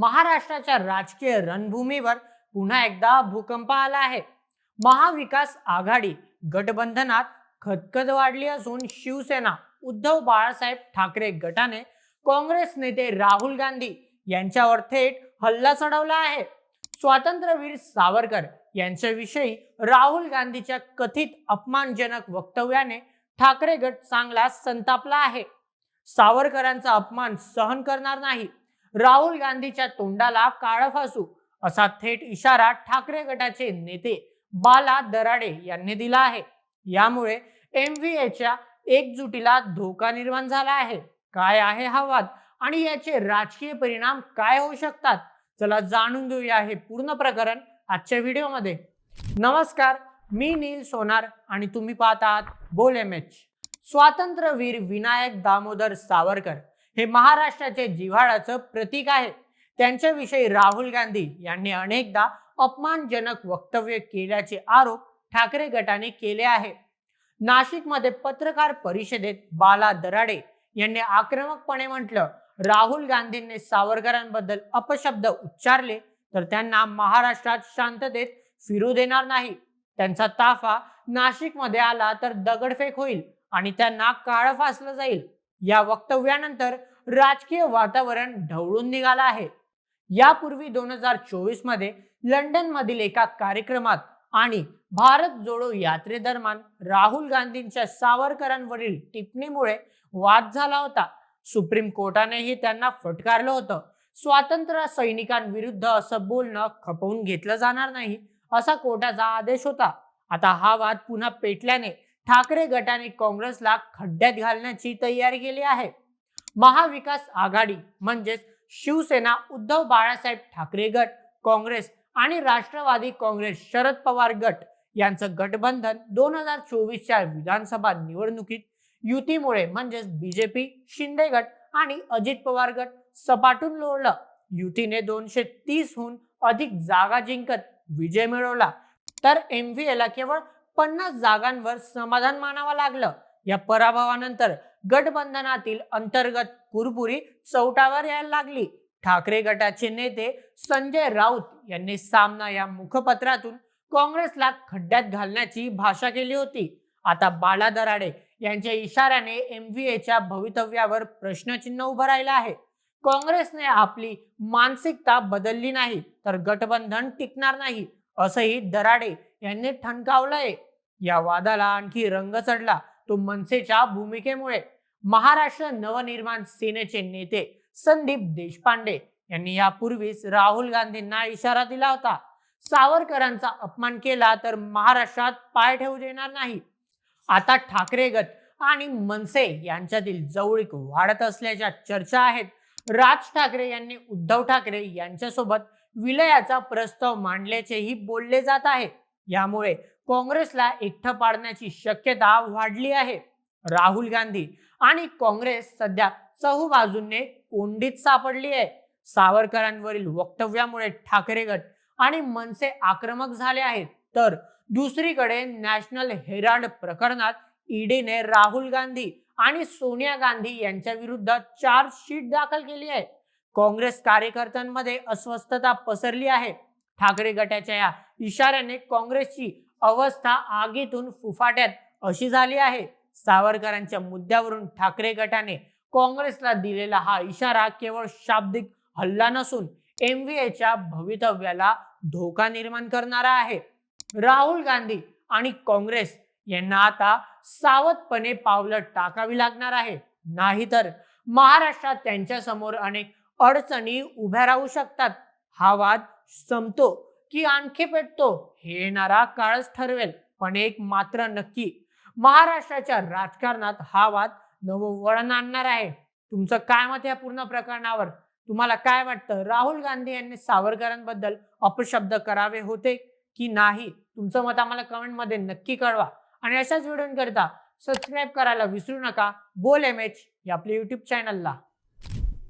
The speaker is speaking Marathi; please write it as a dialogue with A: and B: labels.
A: महाराष्ट्राच्या राजकीय रणभूमीवर पुन्हा एकदा भूकंप आला आहे. महाविकास आघाडी गटबंधनात खतखत वाढली असून शिवसेना उद्धव बाळासाहेब ठाकरे गटाने काँग्रेस नेते राहुल गांधी यांच्यावर थेट हल्ला चढवला आहे. स्वातंत्र्यवीर सावरकर यांच्याविषयी राहुल गांधीच्या कथित अपमानजनक वक्तव्याने ठाकरे गट चांगला संतापला आहे. सावरकरांचा अपमान सहन करणार नाही. राहुल गांधीच्या तोंडाला काळं फासू असा थेट इशारा ठाकरे गटाचे नेते बाला दराडे यांनी दिला आहे. यामुळे एमव्हीएच्या एकजुटीला धोका निर्माण झाला आहे. काय आहे हा वाद आणि याचे राजकीय परिणाम काय होऊ शकतात? चला जाणून घेऊया हे पूर्ण प्रकरण आजच्या व्हिडिओमध्ये. नमस्कार मी नील सोनार आणि तुम्ही पाहत आहात बोल एम एच. स्वातंत्र्यवीर विनायक दामोदर सावरकर. हे महाराष्ट्राचे जिव्हाळ्याचं प्रतीक आहे. त्यांच्याविषयी राहुल गांधी यांनी अनेकदा अपमानजनक वक्तव्य केल्याचे आरोप ठाकरे गटाने केले आहे नाशिकमध्ये पत्रकार परिषदेत बाला दराडे यांनी आक्रमकपणे म्हटलं राहुल गांधींनी सावरकरांबद्दल अपशब्द उच्चारले तर त्यांना महाराष्ट्रात शांततेत फिरू देणार नाही. त्यांचा ताफा नाशिकमध्ये आला तर दगडफेक होईल आणि त्यांना काळं फासलं जाईल. या वक्तव्यानंतर राजकीय वातावरण ढवळून निघालं आहे. यापूर्वी दोन हजार चोवीसमध्ये लंडन मधील एका कार्यक्रमात आणि भारत जोडो यात्रेदरम्यान राहुल गांधींच्या सावरकरांवरील टिप्पणीमुळे वाद झाला होता. सुप्रीम कोर्टानेही त्यांना फटकारलं होतं. स्वातंत्र्य सैनिकांविरुद्ध असं बोलणं खपवून घेतलं जाणार नाही असा कोर्टाचा आदेश होता. आता हा वाद पुन्हा पेटल्याने ठाकरे गटाने काँग्रेसला खड्ड्यात घालण्याची तयारी केली आहे. महाविकास आघाडी म्हणजेच शिवसेना उद्धव बाळासाहेब ठाकरे गट काँग्रेस आणि राष्ट्रवादी काँग्रेस शरद पवार गट यांचं गठबंधन दोन हजार चोवीसच्या विधानसभा निवडणुकीत युतीमुळे म्हणजेच बीजेपी शिंदे गट आणि अजित पवार गट सपाटून लोळलं. युतीने दोनशे तीसहून अधिक जागा जिंकत विजय मिळवला. तर एम व्ही एला केवळ पन्नास जागांवर समाधान मानावं लागलं. या पराभवानंतर गठबंधनातील अंतर्गत कुरबुरी चौटावर यायला लागली. ठाकरे गटाचे नेते संजय राऊत यांनी सामना या मुखपत्रातून काँग्रेसला खड्ड्यात घालण्याची भाषा केली होती. आता बाला दराडे यांच्या इशाऱ्याने एमव्हीएच्या भवितव्यावर प्रश्नचिन्ह उभं राहिलं आहे. काँग्रेसने आपली मानसिकता बदलली नाही तर गठबंधन टिकणार नाही असंही दराडे यांनी ठणकावलंय. या वादाला आणखी रंग चढला तो मनसेच्या भूमिकेमुळे. महाराष्ट्र नवनिर्माण सेनेचे नेते संदीप देशपांडे यांनी यापूर्वीच राहुल गांधींना इशारा दिला होता. सावरकरांचा अपमान केला तर महाराष्ट्रात पाय ठेवू देणार नाही. आता ठाकरे गट आणि मनसे यांच्यातील जवळीक वाढत असल्याच्या चर्चा आहेत. राज ठाकरे यांनी उद्धव ठाकरे यांच्यासोबत विलयाचा प्रस्ताव मांडल्याचेही बोलले जात आहे. यामुळे काँग्रेसला एकठं पाडण्याची शक्यता वाढली आहे. राहुल गांधी आणि काँग्रेस सध्या चहूबाजूने कोंडीत सापडली आहे. सावरकरांवरील वक्तव्यामुळे ठाकरे गट आणि मनसे आक्रमक झाले आहेत. तर दुसरीकडे नॅशनल हेराल्ड प्रकरणात ईडीने राहुल गांधी आणि सोनिया गांधी यांच्या विरुद्ध चार्जशीट दाखल केली आहे. काँग्रेस कार्यकर्त्यांमध्ये अस्वस्थता पसरली आहे. ठाकरे गटाच्या या इशाऱ्याने काँग्रेसची अवस्था आगीतून फुफाट्यात अशी झाली आहे. सावरकरांच्या मुद्द्यावरून ठाकरे गटाने काँग्रेसला दिलेला हा इशारा केवळ शाब्दिक हल्ला नसून एम व्ही एच्या भवितव्याला धोका निर्माण करणारा आहे. राहुल गांधी आणि काँग्रेस यांना आता सावधपणे पावलं टाकावी लागणार आहे. नाहीतर महाराष्ट्रात त्यांच्यासमोर अनेक अडचणी उभ्या राहू शकतात. हा वाद संपतो. की आणखी पेटतो हे येणारा काळच ठरवेल पण एक मात्र नक्की. महाराष्ट्राच्या राजकारणात हा वाद नवं वळण आणणार आहे. तुमचं काय मत या पूर्ण प्रकरणावर? तुम्हाला काय वाटतं? राहुल गांधी यांनी सावरकरांबद्दल अपशब्द करावे होते की नाही? तुमचं मत आम्हाला कमेंटमध्ये नक्की कळवा. आणि अशाच व्हिडिओंकरिता सबस्क्राईब करायला विसरू नका. बोल एम एच या आपल्या युट्यूब चॅनलला